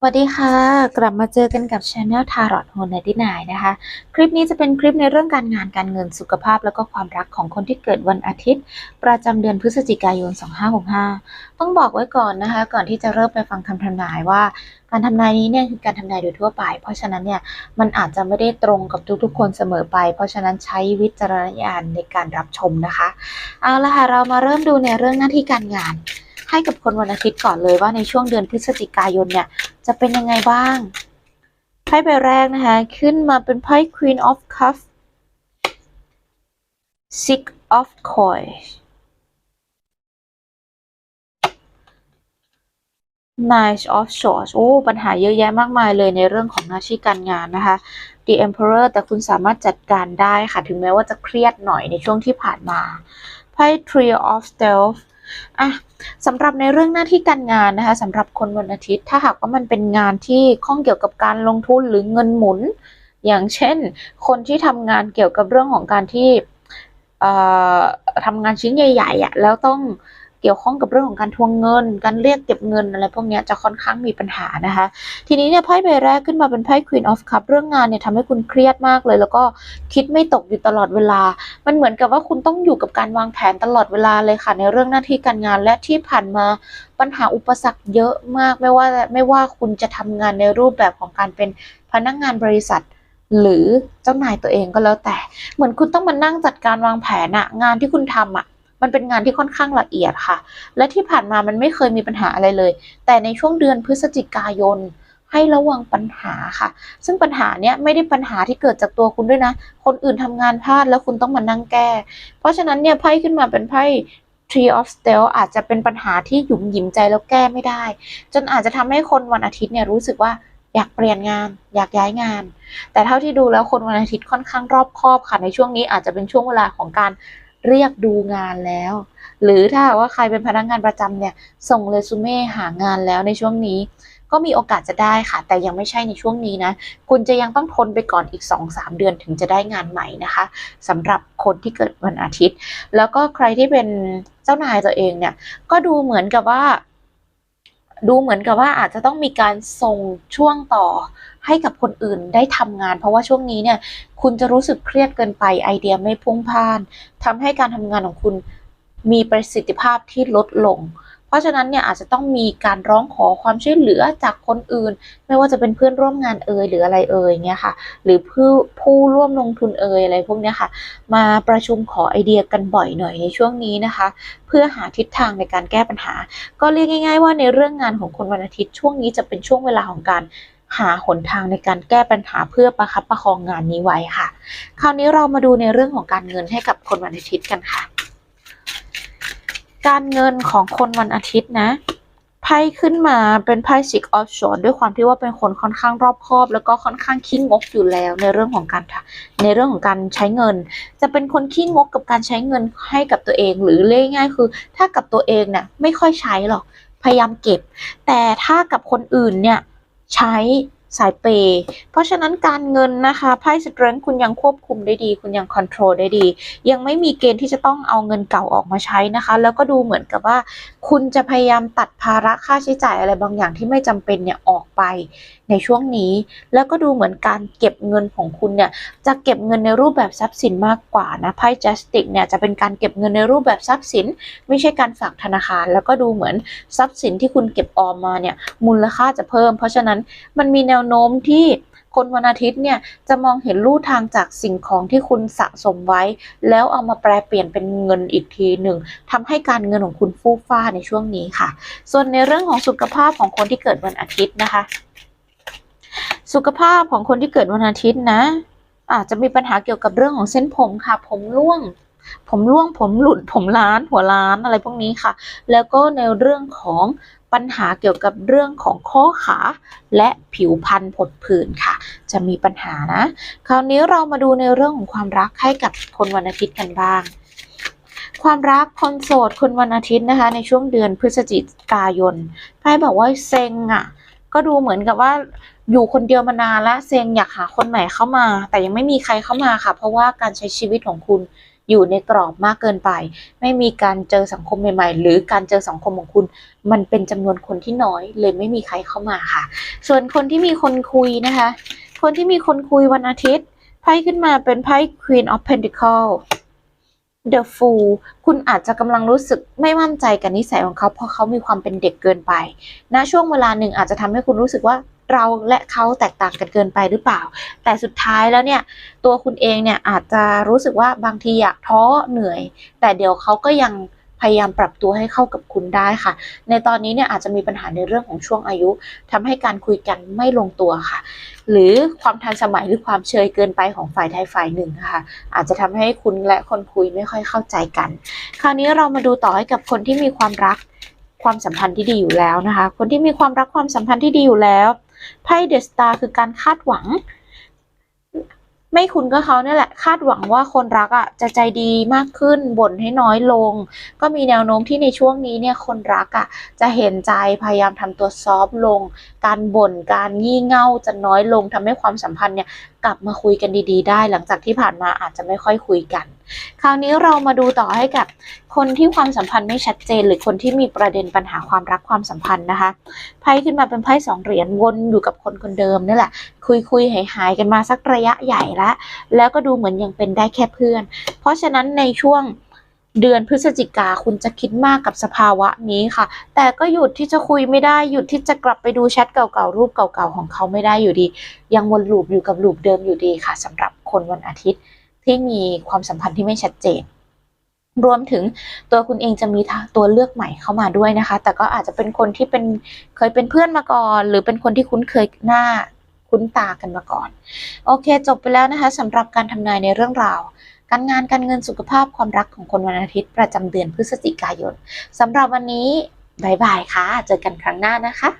สวัสดีค่ะ กลับมาเจอกันกับ Channel Tarot h o n 99นะคะ คลิปนี้จะเป็นคลิปในเรื่องการงานการเงินสุขภาพ แล้วก็ความรักของคนที่เกิดวันอาทิตย์ ประจำเดือนพฤศจิกายน 2565 ต้องบอกไว้ก่อนนะคะ ก่อนที่จะเริ่มไปฟังคำทำนายว่าการทำนายนี้เนี่ยคือการทำนายโดยทั่วไป เพราะฉะนั้นเนี่ยมันอาจจะไม่ได้ตรงกับทุกๆ คนเสมอไป เพราะฉะนั้นใช้วิจารณญาณในการรับชมนะคะ เอาละค่ะเรามาเริ่มดูในเรื่องหน้าที่การงานให้กับคนวันอาทิตย์ก่อนเลยว่าในช่วงเดือนพฤศจิกายนเนี่ย จะเป็นยังไงบ้าง ไพ่ใบแรกนะคะ ขึ้นมาเป็นไพ่ Queen of Cups Six of Coins Nine of Swords โอ้ ปัญหาเยอะแยะมากมายเลยในเรื่องของหน้าที่การงานนะคะ The Emperor แต่คุณสามารถจัดการได้ค่ะ ถึงแม้ว่าจะเครียดหน่อยในช่วงที่ผ่านมา ไพ่ Three of Stealth อะสำหรับในเรื่องหน้าที่การงานนะคะสำหรับคนวันอาทิตย์ ถ้าหากว่ามันเป็นงานที่ข้องเกี่ยวกับการลงทุนหรือเงินหมุน อย่างเช่น คนที่ทำงานเกี่ยวกับเรื่องของการที่ทำงานชิ้นใหญ่ๆอะแล้วต้อง เกี่ยวข้องกับเรื่องของการทวงเงิน การเรียกเก็บเงินอะไรพวกนี้จะค่อนข้างมีปัญหานะคะ ทีนี้เนี่ยไพ่ใบแรกขึ้นมาเป็นไพ่ Queen of Cup เรื่องงานเนี่ยทำให้คุณเครียดมากเลย แล้วก็คิดไม่ตกอยู่ตลอดเวลา มันเหมือนกับว่าคุณต้องอยู่กับการวางแผนตลอดเวลาเลยค่ะ ในเรื่องหน้าที่การงานและที่ผ่านมาปัญหาอุปสรรคเยอะมากไม่ว่าไม่ว่าคุณจะทำงานในรูปแบบของการเป็นพนักงานบริษัทหรือเจ้านายตัวเองก็แล้วแต่ เหมือนคุณต้องมานั่งจัดการวางแผนอะงานที่คุณทำอะ มันเป็นงานที่ค่อนข้างละเอียดค่ะ และที่ผ่านมามันไม่เคยมีปัญหาอะไรเลย แต่ในช่วงเดือนพฤศจิกายนให้ระวังปัญหาค่ะ ซึ่งปัญหาเนี้ยไม่ได้ปัญหาที่เกิดจากตัวคุณด้วยนะ คนอื่นทำงานพลาดแล้วคุณต้องมานั่งแก้ เพราะฉะนั้นเนี่ยไพ่ขึ้นมาเป็นไพ่ Tree of Stealth อาจจะเป็นปัญหาที่หยุมหยิมใจแล้วแก้ไม่ได้ จนอาจจะทำให้คนวันอาทิตย์เนี่ยรู้สึกว่าอยากเปลี่ยนงาน อยากย้ายงาน แต่เท่าที่ดูแล้วคนวันอาทิตย์ค่อนข้างรอบคอบค่ะในช่วงนี้อาจจะเป็นช่วงเวลาของการ เรียกดูงานแล้ว หรือถ้าว่าใครเป็นพนักงานประจำเนี่ย ส่งเรซูเม่หางานแล้วในช่วงนี้ ก็มีโอกาสจะได้ค่ะ แต่ยังไม่ใช่ในช่วงนี้นะ คุณจะยังต้องทนไปก่อนอีก 2-3 เดือนถึงจะได้งานใหม่นะคะสำหรับคนที่เกิดวันอาทิตย์ แล้วก็ใครที่เป็นเจ้านายตัวเองเนี่ย ก็ดูเหมือนกับว่า ดูเหมือนกับว่าอาจจะต้องมีการส่งช่วงต่อให้กับคนอื่นได้ทำงาน เพราะว่าช่วงนี้เนี่ยคุณจะรู้สึกเครียดเกินไปไอเดียไม่พุ่งพ่านทำให้การทำงานของคุณมีประสิทธิภาพที่ลดลง เพราะฉะนั้นเนี่ยอาจจะต้องมีการร้องขอความช่วยเหลือจากคนอื่น ไม่ว่าจะเป็นเพื่อนร่วมงานเอ่ยหรืออะไรเอ่ยเงี้ยค่ะ หรือผู้ผู้ร่วมลงทุนเอ่ยอะไรพวกเนี้ยค่ะ มาประชุมขอไอเดียกันบ่อยหน่อยในช่วงนี้นะคะ เพื่อหาทิศทางในการแก้ปัญหา ก็เรียกง่าย ๆ ว่าในเรื่องงานของคนวันอาทิตย์ช่วงนี้จะเป็นช่วงเวลาของการหาหนทางในการแก้ปัญหาเพื่อประคับประคองงานนี้ไว้ค่ะ คราวนี้เรามาดูในเรื่องของการเงินให้กับคนวันอาทิตย์กันค่ะ การเงินของคนวันอาทิตย์นะไพ่ขึ้นมาเป็นไพ่ Six of Swords ด้วยความที่ว่าเป็นคนค่อนข้างรอบคอบ แล้วก็ค่อนข้างขี้งกอยู่แล้วในเรื่องของการในเรื่องของการใช้เงิน จะเป็นคนขี้งกกับการใช้เงินให้กับตัวเองหรือเรียง่ายคือ ถ้ากับตัวเองเนี่ยไม่ค่อยใช้หรอกพยายามเก็บ แต่ถ้ากับคนอื่นเนี่ยใช้ สายเปย์เพราะฉะนั้นการเงินนะคะไพ่สเตรนท์คุณยังควบคุมได้ดี คุณยังคอนโทรลได้ดี ยังไม่มีเกณฑ์ที่จะต้องเอาเงินเก่าออกมาใช้นะคะ แล้วก็ดูเหมือนกับว่า คุณจะพยายามตัดภาระค่าใช้จ่ายอะไรบางอย่างที่ไม่จำเป็นเนี่ยออกไปในช่วงนี้ แล้วก็ดูเหมือนการเก็บเงินของคุณเนี่ยจะเก็บเงินในรูปแบบทรัพย์สินมากกว่านะไพ่จัสติกเนี่ยจะเป็นการเก็บเงินในรูปแบบทรัพย์สิน ไม่ใช่การฝากธนาคาร แล้วก็ดูเหมือนทรัพย์สินที่คุณเก็บออมมาเนี่ยมูลค่าจะเพิ่ม เพราะฉะนั้นมันมีแนววโน้มที่คนวันอาทิตย์เนี่ยจะมองเห็นลู่ทางจากสิ่งของที่คุณสะสมไว้ แล้วเอามาแปลเปลี่ยนเป็นเงินอีกทีหนึ่งทำให้การเงินของคุณฟู่ฟ้าในช่วงนี้ค่ะ ส่วนในเรื่องของสุขภาพของคนที่เกิดวันอาทิตย์นะคะ สุขภาพของคนที่เกิดวันอาทิตย์นะอาจจะมีปัญหาเกี่ยวกับเรื่องของเส้นผมค่ะ ผมร่วง ผมร่วงผมหลุดผมล้านหัวล้านอะไรพวกนี้ค่ะ แล้วก็ในเรื่องของปัญหาเกี่ยวกับเรื่องของข้อขาและผิวพรรณผดผื่นค่ะ จะมีปัญหานะ คราวนี้เรามาดูในเรื่องของความรักให้กับคนวันอาทิตย์กันบ้าง ความรักคนโสดคนวันอาทิตย์นะคะ ในช่วงเดือนพฤศจิกายนไพ่บอกว่าเซ็งอะ ก็ดูเหมือนกับว่าอยู่คนเดียวมานานแล้วเซ็งอยากหาคนใหม่เข้ามา แต่ยังไม่มีใครเข้ามาค่ะ เพราะว่าการใช้ชีวิตของคุณ อยู่ในกรอบมากเกินไป ไม่มีการเจอสังคมใหม่ๆ หรือการเจอสังคมของคุณ มันเป็นจำนวนคนที่น้อย เลยไม่มีใครเข้ามาค่ะ ส่วนคนที่มีคนคุยนะคะ คนที่มีคนคุยวันอาทิตย์ไพ่ขึ้นมาเป็นไพ่ Queen of pentacles The Fool คุณอาจจะกำลังรู้สึกไม่มั่นใจกับนิสัยของเขา เพราะเขามีความเป็นเด็กเกินไปณช่วงเวลาหนึ่งอาจจะทำให้คุณรู้สึกว่า เราและเขาแตกต่างกันเกินไปหรือเปล่า แต่สุดท้ายแล้วเนี่ยตัวคุณเองเนี่ยอาจจะรู้สึกว่าบางทีอยากท้อเหนื่อย แต่เดี๋ยวเขาก็ยังพยายามปรับตัวให้เข้ากับคุณได้ค่ะ ในตอนนี้เนี่ยอาจจะมีปัญหาในเรื่องของช่วงอายุทำให้การคุยกันไม่ลงตัวค่ะ หรือความทันสมัยหรือความเชยเกินไปของฝ่ายใดฝ่ายหนึ่งค่ะ อาจจะทำให้คุณและคนคุยไม่ค่อยเข้าใจกัน คราวนี้เรามาดูต่อให้กับคนที่มีความรักความสัมพันธ์ที่ดีอยู่แล้วนะคะ คนที่มีความรักความสัมพันธ์ที่ดีอยู่แล้ว ไพ่เดอะสตาร์คือการคาดหวัง ไม่คุณก็เขาเนี่ยแหละคาดหวังว่าคนรักอะจะใจดีมากขึ้นบ่นให้น้อยลง ก็มีแนวโน้มที่ในช่วงนี้เนี่ยคนรักอะจะเห็นใจพยายามทำตัวซอฟต์ลง การบ่นการงี่เง่าจะน้อยลงทำให้ความสัมพันธ์เนี่ยกลับมาคุยกันดี ๆ ได้ หลังจากที่ผ่านมาอาจจะไม่ค่อยคุยกัน คราวนี้เรามาดูต่อให้กับคนที่ความสัมพันธ์ไม่ชัดเจน หรือคนที่มีประเด็นปัญหาความรักความสัมพันธ์นะคะไพ่ขึ้นมาเป็นไพ่สองเหรียญวนอยู่กับคนคนเดิมนี่แหละ คุยคุยหายหายกันมาสักระยะใหญ่แล้วแล้วก็ดูเหมือนยังเป็นได้แค่เพื่อน เพราะฉะนั้นในช่วง เดือนพฤศจิกาคุณจะคิดมากกับสภาวะนี้ค่ะ แต่ก็หยุดที่จะคุยไม่ได้หยุดที่จะกลับไปดูแชทเก่าๆรูปเก่าๆของเขาไม่ได้อยู่ดี ยังวนลูปอยู่กับลูปเดิมอยู่ดีค่ะสำหรับคนวันอาทิตย์ที่มีความสัมพันธ์ที่ไม่ชัดเจน รวมถึงตัวคุณเองจะมีตัวเลือกใหม่เข้ามาด้วยนะคะ แต่ก็อาจจะเป็นคนที่เป็นเคยเป็นเพื่อนมาก่อน หรือเป็นคนที่คุ้นเคยหน้าคุ้นตากันมาก่อน โอเค จบไปแล้วนะคะสำหรับการทำนายในเรื่องราว การงานการเงินสุขภาพความรักของคนวันอาทิตย์ประจำเดือนพฤศจิกายนสำหรับวันนี้บายบายค่ะ เจอกันครั้งหน้านะคะ